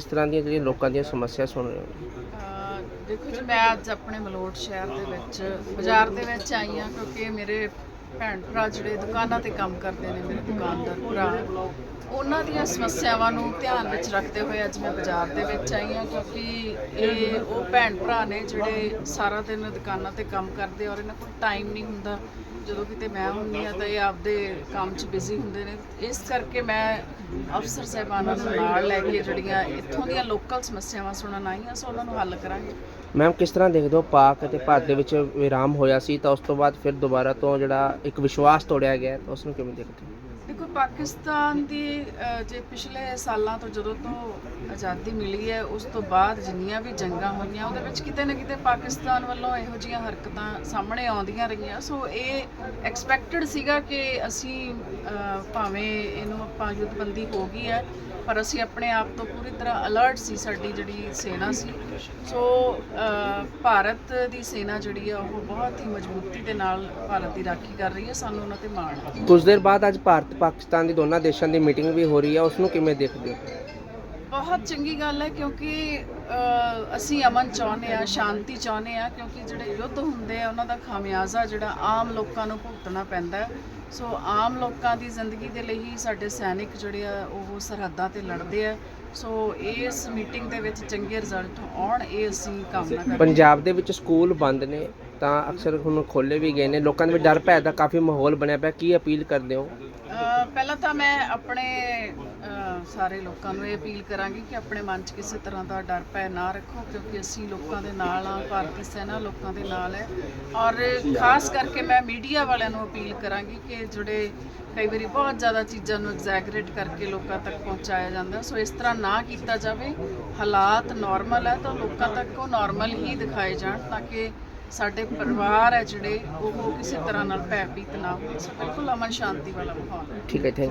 ਤਰ੍ਹਾਂ ਦੀਆਂ ਜਿਹੜੀਆਂ ਲੋਕਾਂ ਦੀਆਂ ਸਮੱਸਿਆ ਸੁਣ ਰਹੇ ਹੋ? ਦੇਖੋ ਜੀ, ਮੈਂ ਅੱਜ ਆਪਣੇ ਮਲੋਟ ਸ਼ਹਿਰ ਦੇ ਵਿੱਚ, ਬਾਜ਼ਾਰ ਦੇ ਵਿੱਚ ਆਈ ਹਾਂ, ਕਿਉਂਕਿ ਮੇਰੇ ਭੈਣ ਭਰਾ ਜਿਹੜੇ ਦੁਕਾਨਾਂ ਤੇ ਕੰਮ ਕਰਦੇ ਨੇ, ਮੇਰੇ ਦੁਕਾਨਦਾਰ ਭਰਾ, ਉਹਨਾਂ ਦੀਆਂ ਸਮੱਸਿਆਵਾਂ ਨੂੰ ਧਿਆਨ ਵਿੱਚ ਰੱਖਦੇ ਹੋਏ ਅੱਜ ਮੈਂ ਬਾਜ਼ਾਰ ਦੇ ਵਿੱਚ ਆਈ ਹਾਂ ਕਿਉਂਕਿ ਇਹ ਉਹ ਭੈਣ ਭਰਾ ਨੇ ਜਿਹੜੇ ਸਾਰਾ ਦਿਨ ਦੁਕਾਨਾਂ ਤੇ ਕੰਮ ਕਰਦੇ ਔਰ ਇਹਨਾਂ ਕੋਲ ਟਾਈਮ ਨਹੀਂ ਹੁੰਦਾ। ਜਦੋਂ ਕਿਤੇ ਮੈਂ ਹੁੰਦੀ ਆ ਤਾਂ ਇਹ ਆਪਦੇ ਕੰਮ 'ਚ ਬਿਜ਼ੀ ਹੁੰਦੇ ਨੇ। ਇਸ ਕਰਕੇ ਮੈਂ ਅਫਸਰ ਸਾਹਿਬਾਨਾਂ ਨੂੰ ਨਾਲ ਲੈ ਕੇ ਜਿਹੜੀਆਂ ਇੱਥੋਂ ਦੀਆਂ ਲੋਕਲ ਸਮੱਸਿਆਵਾਂ ਸੁਣਨ ਆਈਆਂ, ਸੋ ਉਹਨਾਂ ਨੂੰ ਹੱਲ ਕਰਾਂਗੇ। ਮੈਮ ਕਿਸ ਤਰ੍ਹਾਂ ਦੇਖਦੇ ਹੋ ਪਾਕ ਅਤੇ ਭਾਰਤ ਦੇ ਵਿੱਚ ਵਿਰਾਮ ਹੋਇਆ ਸੀ ਤਾਂ ਉਸ ਤੋਂ ਬਾਅਦ ਫਿਰ ਦੁਬਾਰਾ ਤੋਂ ਜਿਹੜਾ ਇੱਕ ਵਿਸ਼ਵਾਸ ਤੋੜਿਆ ਗਿਆ ਤਾਂ ਉਸ ਨੂੰ ਕਿਵੇਂ ਦੇਖਦੇ ਹੋ? ਪਾਕਿਸਤਾਨ ਦੀ ਜੇ ਪਿਛਲੇ ਸਾਲਾਂ ਤੋਂ ਜਦੋਂ ਤੋਂ ਆਜ਼ਾਦੀ ਮਿਲੀ ਹੈ, ਉਸ ਤੋਂ ਬਾਅਦ ਜਿੰਨੀਆਂ ਵੀ ਜੰਗਾਂ ਹੋਈਆਂ, ਉਹਦੇ ਵਿੱਚ ਕਿਤੇ ਨਾ ਕਿਤੇ ਪਾਕਿਸਤਾਨ ਵੱਲੋਂ ਇਹੋ ਜਿਹੀਆਂ ਹਰਕਤਾਂ ਸਾਹਮਣੇ ਆਉਂਦੀਆਂ ਰਹੀਆਂ। ਸੋ ਇਹ ਐਕਸਪੈਕਟਡ ਸੀਗਾ ਕਿ ਅਸੀਂ ਭਾਵੇਂ ਇਹਨੂੰ ਆਪਾਂ ਯੁੱਧਬੰਦੀ ਹੋ ਗਈ ਹੈ, ਪਰ ਅਸੀਂ ਆਪਣੇ ਆਪ ਤੋਂ ਪੂਰੀ ਤਰ੍ਹਾਂ ਅਲਰਟ ਸੀ, ਸਾਡੀ ਜਿਹੜੀ ਸੈਨਾ ਸੀ। ਸੋ ਭਾਰਤ ਦੀ ਸੈਨਾ ਜਿਹੜੀ ਆ, ਉਹ ਬਹੁਤ ਹੀ ਮਜ਼ਬੂਤੀ ਦੇ ਨਾਲ ਭਾਰਤ ਦੀ ਰਾਖੀ ਕਰ ਰਹੀ ਹੈ, ਸਾਨੂੰ ਉਹਨਾਂ ਤੇ ਮਾਣ ਹੈ। ਕੁਝ ਦੇਰ ਬਾਅਦ ਅੱਜ ਭਾਰਤ ਪਾਕਿਸਤਾਨ ਦੀ ਦੋਨਾਂ ਦੇਸ਼ਾਂ ਦੀ ਮੀਟਿੰਗ ਵੀ ਹੋ ਰਹੀ ਹੈ ਉਸ ਨੂੰ ਕਿਵੇਂ ਦੇਖਦੇ ਹੋ? ਬਹੁਤ ਚੰਗੀ ਗੱਲ ਹੈ ਕਿਉਂਕਿ ਅਸੀਂ ਅਮਨ ਚਾਹੁੰਦੇ ਆ ਸ਼ਾਂਤੀ ਚਾਹੁੰਦੇ ਆ ਕਿਉਂਕਿ ਜਿਹੜੇ ਯੁੱਧ ਹੁੰਦੇ ਆ ਉਹਨਾਂ ਦਾ ਖਾਮਿਆਜ਼ਾ ਜਿਹੜਾ ਆਮ ਲੋਕਾਂ ਨੂੰ ਭੁਗਤਣਾ ਪੈਂਦਾ। ਸੋ ਆਮ ਲੋਕਾਂ ਦੀ ਜ਼ਿੰਦਗੀ ਦੇ ਲਈ ਹੀ ਸਾਡੇ ਸੈਨਿਕ ਜਿਹੜੇ ਆ ਉਹ ਸਰਹੱਦਾਂ ਤੇ ਲੜਦੇ ਆ। ਸੋ ਇਸ ਮੀਟਿੰਗ ਦੇ ਵਿੱਚ ਚੰਗੇ ਰਿਜ਼ਲਟ ਆਉਣ ਇਹ ਅਸੀਂ ਕਾਮਨਾ ਕਰਦੇ ਹਾਂ। ਪੰਜਾਬ ਦੇ ਵਿੱਚ ਸਕੂਲ ਬੰਦ ਨੇ ਤਾਂ ਅਕਸਰ ਹੁਣ ਖੋਲੇ ਵੀ ਗਏ ਨੇ। ਲੋਕਾਂ ਦੇ ਵਿੱਚ ਡਰ ਭੈ ਦਾ ਕਾਫੀ ਮਾਹੌਲ ਬਣਿਆ ਪਿਆ। ਕੀ ਅਪੀਲ ਕਰਦੇ ਹੋ? ਪਹਿਲਾਂ ਤਾਂ ਮੈਂ ਆਪਣੇ ਸਾਰੇ ਲੋਕਾਂ ਨੂੰ ਇਹ ਅਪੀਲ ਕਰਾਂਗੀ ਕਿ ਆਪਣੇ ਮਨ 'ਚ ਕਿਸੇ ਤਰ੍ਹਾਂ ਦਾ ਡਰ ਭੈ ਨਾ ਰੱਖੋ, ਕਿਉਂਕਿ ਅਸੀਂ ਲੋਕਾਂ ਦੇ ਨਾਲ ਆ ਭਾਰਤੀ ਸੈਨਾ ਲੋਕਾਂ ਦੇ ਨਾਲ ਹੈ। ਔਰ ਖਾਸ ਕਰਕੇ ਮੈਂ ਮੀਡੀਆ ਵਾਲਿਆਂ ਨੂੰ ਅਪੀਲ ਕਰਾਂਗੀ ਕਿ ਜਿਹੜੇ ਕਈ ਵਾਰੀ ਬਹੁਤ ਜ਼ਿਆਦਾ ਚੀਜ਼ਾਂ ਨੂੰ ਐਗਜ਼ੈਗਰੇਟ ਕਰਕੇ ਲੋਕਾਂ ਤੱਕ ਪਹੁੰਚਾਇਆ ਜਾਂਦਾ। ਸੋ ਇਸ ਤਰ੍ਹਾਂ ਨਾ ਕੀਤਾ ਜਾਵੇ। ਹਾਲਾਤ ਨਾਰਮਲ ਹੈ ਤਾਂ ਲੋਕਾਂ ਤੱਕ ਉਹ ਨਾਰਮਲ ਹੀ ਦਿਖਾਏ ਜਾਣ, ਤਾਂ ਕਿ ਸਾਡੇ ਪਰਿਵਾਰ ਹੈ ਜਿਹੜੇ, ਉਹ ਕਿਸੇ ਤਰ੍ਹਾਂ ਨਾਲ ਭੈਭੀਤ ਨਾ ਹੋਣ ਸੋ ਬਿਲਕੁਲ ਅਮਨ ਸ਼ਾਂਤੀ ਵਾਲਾ ਮਾਹੌਲ ਹੈ। ਠੀਕ ਹੈ ਥੈਂਕ